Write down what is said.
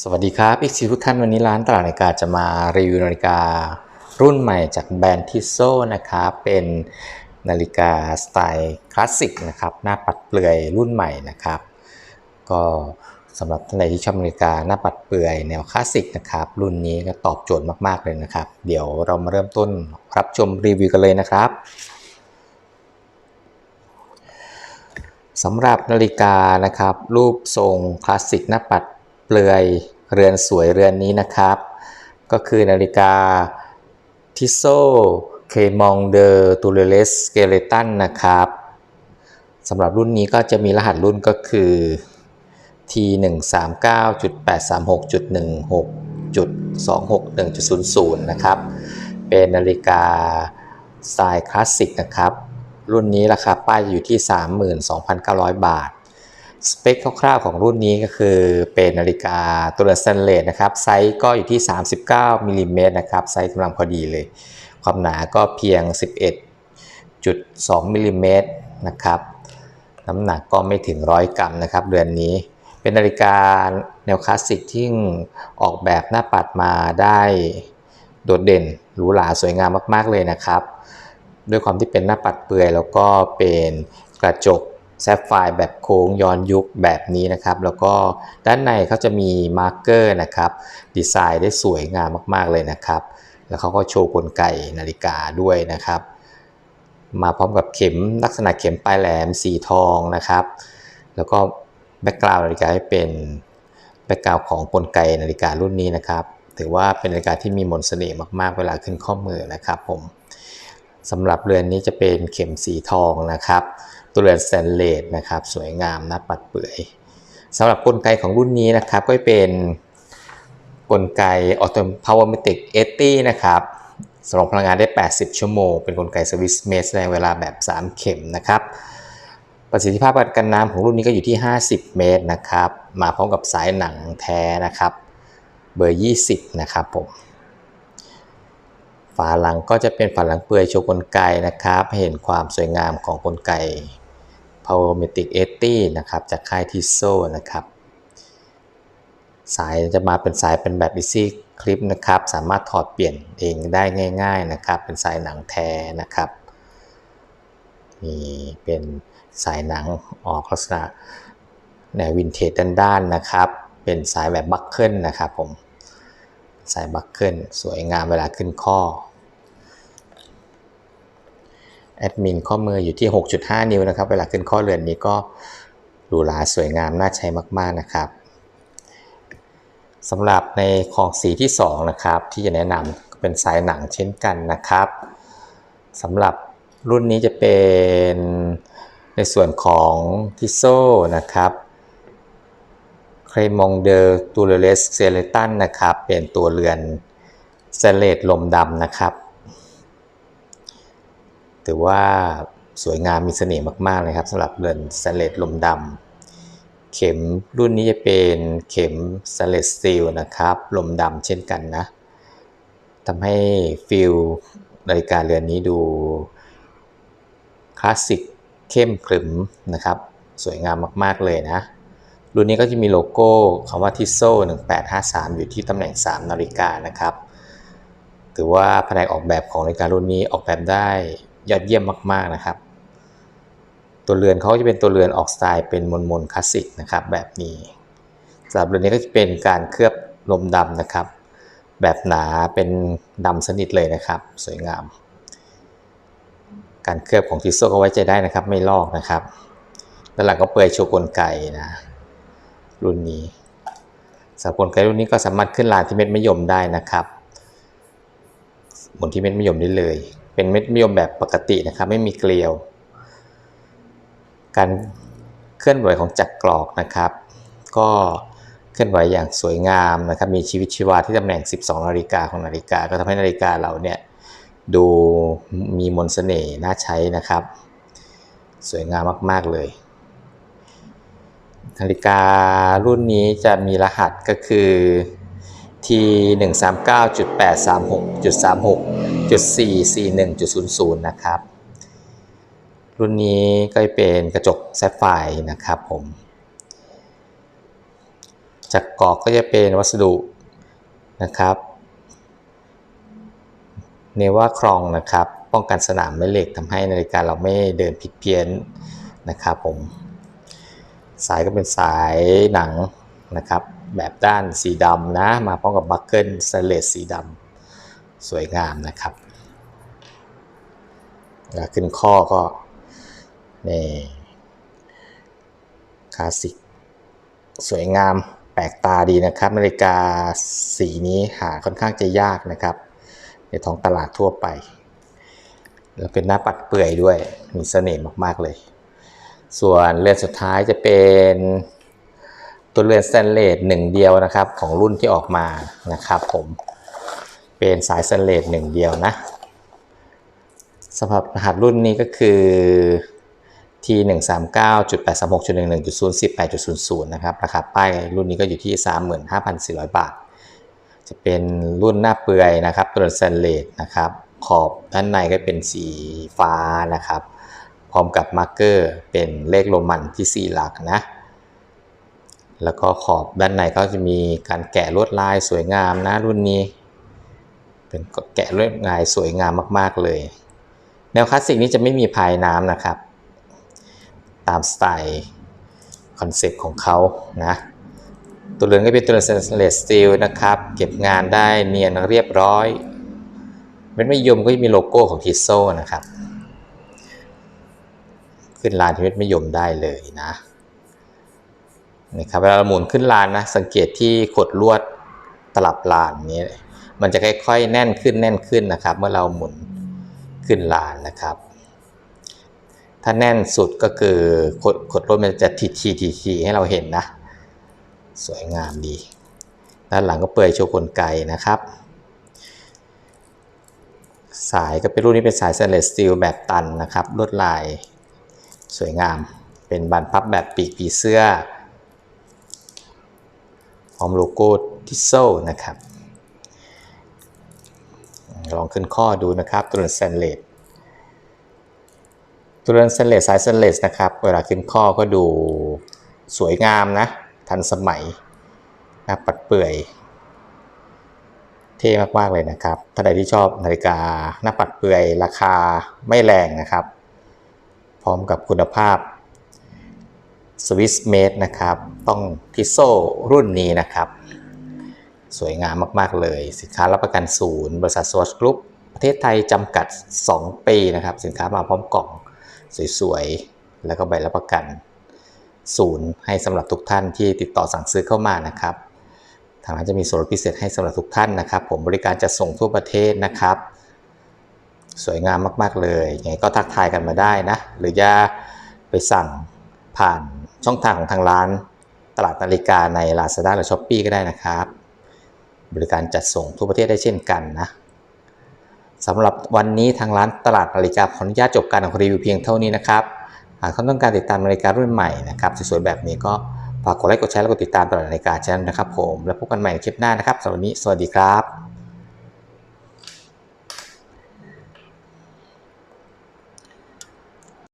สวัสดีครับอีกทีทุกท่านวันนี้ร้านตลาดนาฬิกาจะมารีวิวนาฬิการุ่นใหม่จากแบรนด์ทิโซนะครับเป็นนาฬิกาสไตล์คลาสสิกนะครับหน้าปัดเปลือยรุ่นใหม่นะครับ ก็สำหรับท่านใดที่ชอบนาฬิกาหน้าปัดเปลือยแนวคลาสสิกนะครับรุ่นนี้ก็ตอบโจทย์มากๆเลยนะครับ เดี๋ยวเรามาเริ่มต้นรับชมรีวิวกันเลยนะครับสำหรับนาฬิกานะครับรูปทรงคลาสสิกหน้าปัด เปลือยเรือนสวยเรือนนี้นะครับ ก็คือนาฬิกาทิโซเคมองเดอร์ตูเรเลสเกเลตันนะครับสำหรับรุ่นนี้ก็จะมีรหัสรุ่นก็คือ T 1 3 9 8 3 6 1 6 2 6 1 0 0 นะครับ เป็นนาฬิกาสไตล์คลาสสิกนะครับ รุ่นนี้ราคาป้ายอยู่ที่ 32,900 บาท สเปคคร่าวๆของรุ่นนี้ก็คือเป็นนาฬิกาตัวเสแตนเลสนะครับ ไซส์ก็อยู่ที่ 39มิลลิเมตรนะครับ ไซส์กำลังพอดีเลย ความหนาก็เพียง 11.2มิลลิเมตรนะครับ น้ำหนักก็ไม่ถึง 100 กรัมนะครับ เรือนนี้ เป็นนาฬิกาแนวคลาสสิกที่ออกแบบหน้าปัดมาได้โดดเด่นหรูหราสวยงามมากๆเลยนะครับ ด้วยความที่เป็นหน้าปัดเปลือยแล้วก็เป็นกระจก แซฟไฟร์แบบโค้งย้อนยุคแบบนี้นะครับ แล้วก็ด้านในเขาจะมีมาร์กเกอร์นะครับ ดีไซน์ได้สวยงามมากๆเลยนะครับ แล้วเขาก็โชว์กลไกนาฬิกาด้วยนะครับ มาพร้อมกับเข็มลักษณะเข็มปลายแหลมสีทองนะครับ แล้วก็แบ็กกราวด์นาฬิกาให้เป็นแบ็กกราวด์ของกลไกนาฬิการุ่นนี้นะครับ ถือว่าเป็นนาฬิกาที่มีมนต์เสน่ห์มากๆ เวลาขึ้นข้อมือนะครับผมสำหรับเรือนนี้จะเป็นเข็มสีทองนะครับ ตัวเรือนสแตนเลสนะครับสวยงามน้าปัดเปื่อยสำหรับกลไกของรุ่นนี้นะครับก็เป็นกลไก Auto Powermatic 80นะครับสำรองพลังงานได้ 80 ชั่วโมง เป็นกลไกสวิสเมสในเวลาแบบ 3 เข็มนะครับ ประสิทธิภาพการกันน้ำของรุ่นนี้ก็อยู่ที่ 50 เมตรนะครับ มาพร้อมกับสายหนังแท้นะครับ เบอร์ 20 นะครับผม ฝาหลังก็จะเป็นฝาหลังเปลือยโชว์กลไกนะครับ เห็นความสวยงามของกลไก Powermatic 80 นะครับ จากค่ายทิโซนะครับ สายจะมาเป็นสายเป็นแบบ Easy Clip นะครับ สามารถถอดเปลี่ยนเองได้ง่าย ๆนะครับ เป็นสายหนังแท้นะครับนี่เป็นสายหนังออกลักษณะแนววินเทจด้านๆนะครับ เป็นสายแบบบัคเกิลนะครับผม สายบัคเกิลสวยงามเวลาขึ้นข้อ แอดมินข้อมืออยู่ที่ 6.5 นิ้วนะครับ เวลาขึ้นข้อเรือนนี้ก็หรูหราสวยงามน่าใช้มาก ๆนะครับสำหรับในของสีที่ 2 นะครับ ที่จะแนะนำเป็นสายหนังเช่นกันนะครับสำหรับรุ่นนี้จะเป็นในส่วนของทิโซนะครับเครมองเดอร์ตูเรเลสเซเลตันนะครับ เป็นตัวเรือนเซเลตลมดำนะครับ ถือว่าสวยงามมีเสน่ห์มากๆเลยครับสำหรับเรือนเซเลตลมดำเข็มรุ่นนี้จะเป็นเข็มเซเลตสตีลนะครับลมดำเช่นกันนะทำให้ฟิลนาฬิกาเรือนนี้ดูคลาสสิกเข้มขรึมนะครับ สวยงามมากๆเลยนะ รุ่นนี้ก็จะมีโลโก้คำว่าทิโซ่1853 อยู่ที่ตำแหน่ง 3 นาฬิกานะครับ ถือว่าแผนกออกแบบของนาฬิการุ่นนี้ออกแบบได้ ยอดเยี่ยมมากๆนะครับ ตัวเรือนเขาจะเป็นตัวเรือนออกสไตล์เป็นมนมนคลาสสิกนะครับแบบนี้สำหรับเรือนนี้ก็จะเป็นการเคลือบลมดำนะครับ แบบหนาเป็นดำสนิทเลยนะครับ สวยงาม การเคลือบของทิโซก็ไว้ใจได้นะครับ ไม่ลอกนะครับด้านหลังก็เปลือยโชกลไกนะรุ่นนี้สำหรับกลไกรุ่นนี้ก็สามารถขึ้นลานที่เม็ดมะยมได้นะครับบนที่เม็ดมะยมได้เลย เป็นเม็ดมะยมแบบปกตินะครับ ไม่มีเกลียว การเคลื่อนไหวของจักรกรอกนะครับ ก็เคลื่อนไหวอย่างสวยงามนะครับ มีชีวิตชีวาที่ตำแหน่ง 12 นาฬิกาของนาฬิกา ก็ทำให้นาฬิกาเราเนี่ยดูมีมนต์เสน่ห์น่าใช้นะครับ สวยงามมาก ๆ เลย นาฬิการุ่นนี้จะมีรหัสก็คือ T 1 3 9 8 3 6 3 6 4 4 1 0 0 นะครับ รุ่นนี้ก็เป็นกระจกแซฟไฟร์นะครับผม จากกรอกก็จะเป็นวัสดุนะครับเนว่าครองนะครับ ป้องกันสนามแม่เหล็กทำให้นาฬิกาเราไม่เดินผิดเพี้ยนนะครับผม สายก็เป็นสายหนังนะครับ แบบด้านสีดำนะ มาพร้อมกับบัคเกิลสเลสสีดำสวยงามนะครับแล้วขึ้นข้อก็นี่คลาสสิกสวยงามแปลกตาดีนะครับนาฬิกาสีนี้หาค่อนข้างจะยากนะครับ ในท้องตลาดทั่วไป แล้วเป็นหน้าปัดเปื่อยด้วยมีเสน่ห์มากๆเลย ส่วนเรือนสุดท้ายจะเป็น ตัวเรือนสแตนเลสหนึ่งเดียวนะครับของรุ่นที่ออกมานะครับผมเป็นสายสแตนเลสหนึ่งเดียวนะสำหรับรหัสรุ่นนี้ก็คือ T 1 3 9 8 3 6 1 1 0 1 8 0 0นะครับราคาป้ายรุ่นนี้ก็อยู่ที่ 35,400 บาท จะเป็นรุ่นหน้าเปื่อยนะครับตัวสแตนเลสนะครับขอบด้านในก็เป็นสีฟ้านะครับ พร้อมกับมาร์กเกอร์เป็นเลขโรมันที่ 4 หลักนะ แล้วก็ขอบด้านในก็จะมีการแกะลวดลายสวยงามนะรุ่นนี้ เป็นแกะลวดลายสวยงามมาก ๆ เลย แนวคลาสสิกนี้จะไม่มีพายน้ำนะครับ ตามสไตล์คอนเซ็ปต์ของเขานะตัวเรือนก็เป็นตัวเรือนสแตนเลสสตีลนะครับ เก็บงานได้เนียนเรียบร้อยเม็ดมะยมก็จะมีโลโก้ของทิโซนะครับ ขึ้นลานที่เม็ดมะยมได้เลยนะ นี่ครับเวลาเราหมุนขึ้นลานนะสังเกตที่ขดลวดตลับลานนี้มันจะค่อยๆแน่นขึ้นแน่นขึ้นนะครับ เมื่อเราหมุนขึ้นลานนะครับ ถ้าแน่นสุดก็คือขดขดลวดมันจะทีทีทีทีให้เราเห็นนะ สวยงามดี ด้านหลังก็เปื่อยโชว์กลไกนะครับ สายก็เป็นรุ่นนี้เป็นสายสแตนเลสสตีลแบบตันนะครับลวดลายสวยงาม เป็นบานพับแบบปีกผีเสื้อ ร้อมโลโก้ทิโซนะครับ ลองขึ้นข้อดูนะครับตัวเรือนสแตนเลสตัวเรือนสแตนเลสสายสแตนเลสนะครับ เวลาขึ้นข้อก็ดูสวยงามนะ ทันสมัยนะปัดเปื่อย เท่มากๆเลยนะครับ ถ้าใดที่ชอบนาฬิกาหน้าปัดเปื่อย ราคาไม่แรงนะครับ พร้อมกับคุณภาพ Swiss Made นะครับ ต้องทิโซรุ่นนี้นะครับ สวยงามมาก ๆ เลย สินค้ารับประกันศูนย์บริษัท Swatch Group ประเทศไทยจำกัด 2 ปีนะครับ สินค้ามาพร้อมกล่องสวยๆ แล้วก็ใบรับประกันศูนย์ให้สำหรับทุกท่านที่ติดต่อสั่งซื้อเข้ามานะครับทางร้านจะมีส่วนลดพิเศษให้สำหรับทุกท่านนะครับ ผมบริการจะส่งทั่วประเทศนะครับ สวยงามมาก ๆ เลยยังไงก็ทักทายกันมาได้นะ หรือจะไปสั่งผ่าน ช่องทางของทางร้าน ตลาดนาฬิกาใน Lazada หรือ Shopee ก็ได้นะครับ บริการจัดส่งทั่วประเทศได้เช่นกันนะสำหรับวันนี้ทางร้านตลาดนาฬิกาขออนุญาตจบการรีวิวเพียงเท่านี้นะครับ หากท่านต้องการติดตามนาฬิการุ่นใหม่นะครับสวยๆแบบนี้ก็ฝากกดไลค์กดแชร์และกดติดตามตลอดนาฬิกาช n นะครับผม แล้วพบกันใหม่ในคลิปหน้านะครับสำหรับวันนี้สวัสดีครับ